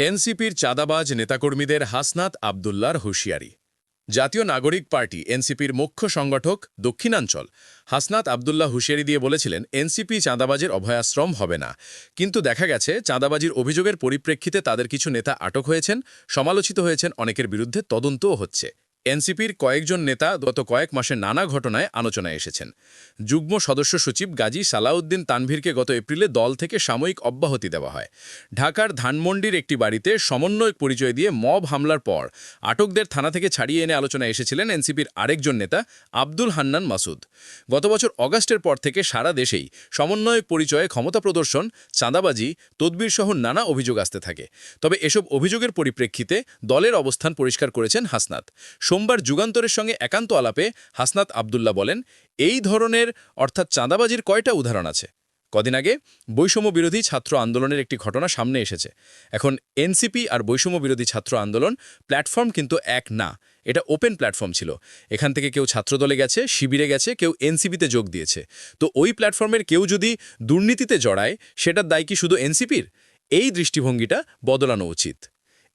এনসিপির চাঁদাবাজ নেতাকর্মীদের হাসনাত আবদুল্লার হুঁশিয়ারি। জাতীয় নাগরিক পার্টি, এনসিপির মুখ্য সংগঠক, দক্ষিণাঞ্চল। হাসনাত আবদুল্লাহ হুঁশিয়ারি দিয়ে বলেছিলেন, এনসিপি চাঁদাবাজের অভয়াশ্রম হবে না। কিন্তু দেখা গেছে, চাঁদাবাজির অভিযোগের পরিপ্রেক্ষিতে তাদের কিছু নেতা আটক হয়েছেন, সমালোচিত হয়েছেন, অনেকের বিরুদ্ধে তদন্তও হচ্ছে। এনসিপির কয়েকজন নেতা গত কয়েক মাসে নানা ঘটনায় আলোচনায় এসেছেন। যুগ্ম সদস্য সচিব গাজী সালাউদ্দিন তানভীরকে গত এপ্রিলে দল থেকে সাময়িক অব্যাহতি দেওয়া হয়। ঢাকার ধানমন্ডির একটি বাড়িতে সমন্বয়ক পরিচয় দিয়ে মব হামলার পর আটকদের থানা থেকে ছাড়িয়ে এনে আলোচনায় এসেছিলেন এনসিপির আরেকজন নেতা আব্দুল হান্নান মাসুদ। গত বছর অগাস্টের পর থেকে সারা দেশেই সমন্বয়ক পরিচয়ে ক্ষমতা প্রদর্শন, চাঁদাবাজি, তদবির সহ নানা অভিযোগ আসতে থাকে। তবে এসব অভিযোগের পরিপ্রেক্ষিতে দলের অবস্থান পরিষ্কার করেছেন হাসনাত। সোমবার যুগান্তরের সঙ্গে একান্ত আলাপে হাসনাত আবদুল্লা বলেন, এই ধরনের, অর্থাৎ চাঁদাবাজির কয়টা উদাহরণ আছে। কদিন আগে বৈষম্য বিরোধী ছাত্র আন্দোলনের একটি ঘটনা সামনে এসেছে। এখন এনসিপি আর বৈষম্য বিরোধী ছাত্র আন্দোলন প্ল্যাটফর্ম কিন্তু এক না, এটা ওপেন প্ল্যাটফর্ম ছিল। এখান থেকে কেউ ছাত্রদলে গেছে, শিবিরে গেছে, কেউ এনসিপিতে যোগ দিয়েছে। তো ওই প্ল্যাটফর্মের কেউ যদি দুর্নীতিতে জড়ায়, সেটার দায় কি শুধু এনসিপির? এই দৃষ্টিভঙ্গিটা বদলানো উচিত।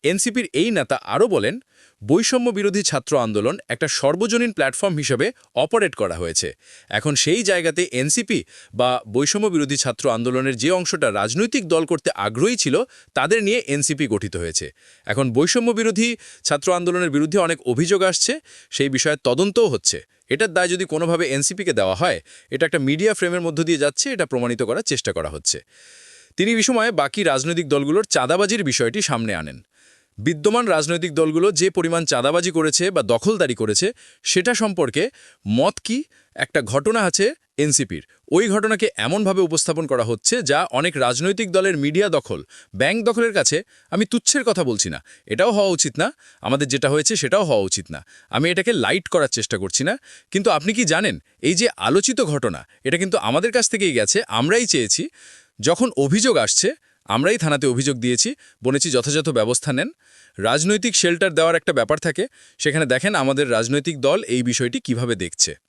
এনসিপির এই নেতা আরও বলেন, বৈষম্য বিরোধী ছাত্র আন্দোলন একটা সর্বজনীন প্ল্যাটফর্ম হিসেবে অপারেট করা হয়েছে। এখন সেই জায়গাতে এনসিপি বা বৈষম্য বিরোধী ছাত্র আন্দোলনের যে অংশটা রাজনৈতিক দল করতে আগ্রহী ছিল, তাদের নিয়ে এনসিপি গঠিত হয়েছে। এখন বৈষম্য বিরোধী ছাত্র আন্দোলনের বিরুদ্ধে অনেক অভিযোগ আসছে, সেই বিষয়ে তদন্তও হচ্ছে। এটার দায় যদি কোনোভাবে এনসিপিকে দেওয়া হয়, এটা একটা মিডিয়া ফ্রেমের মধ্য দিয়ে যাচ্ছে, এটা প্রমাণিত করার চেষ্টা করা হচ্ছে। তিনি এই সময়ে বাকি রাজনৈতিক দলগুলোর চাঁদাবাজির বিষয়টি সামনে আনেন। বিদ্যমান রাজনৈতিক দলগুলো যে পরিমাণ চাঁদাবাজি করেছে বা দখলদারি করেছে, সেটা সম্পর্কে মত কি? একটা ঘটনা আছে এনসিপির। ওই ঘটনাকে এমনভাবে উপস্থাপন করা হচ্ছে যা অনেক রাজনৈতিক দলের মিডিয়া দখল, ব্যাংক দখলের কাছে আমি তুচ্ছের কথা বলছি না। এটাও হওয়া উচিত না। আমাদের যেটা হয়েছে সেটাও হওয়া উচিত না। আমি এটাকে লাইট করার চেষ্টা করছি না। কিন্তু আপনি কি জানেন, এই যে আলোচিত ঘটনা, এটা কিন্তু আমাদের কাছ থেকেই গেছে, আমরাই চেয়েছি। যখন অভিযোগ আসছে, আমরাই থানাতে অভিযোগ দিয়েছি, বলেছি যথাযথ ব্যবস্থা নেন। রাজনৈতিক শেল্টার দেওয়ার একটা ব্যাপার থাকে, সেখানে দেখেন আমাদের রাজনৈতিক দল এই বিষয়টি কীভাবে দেখছে।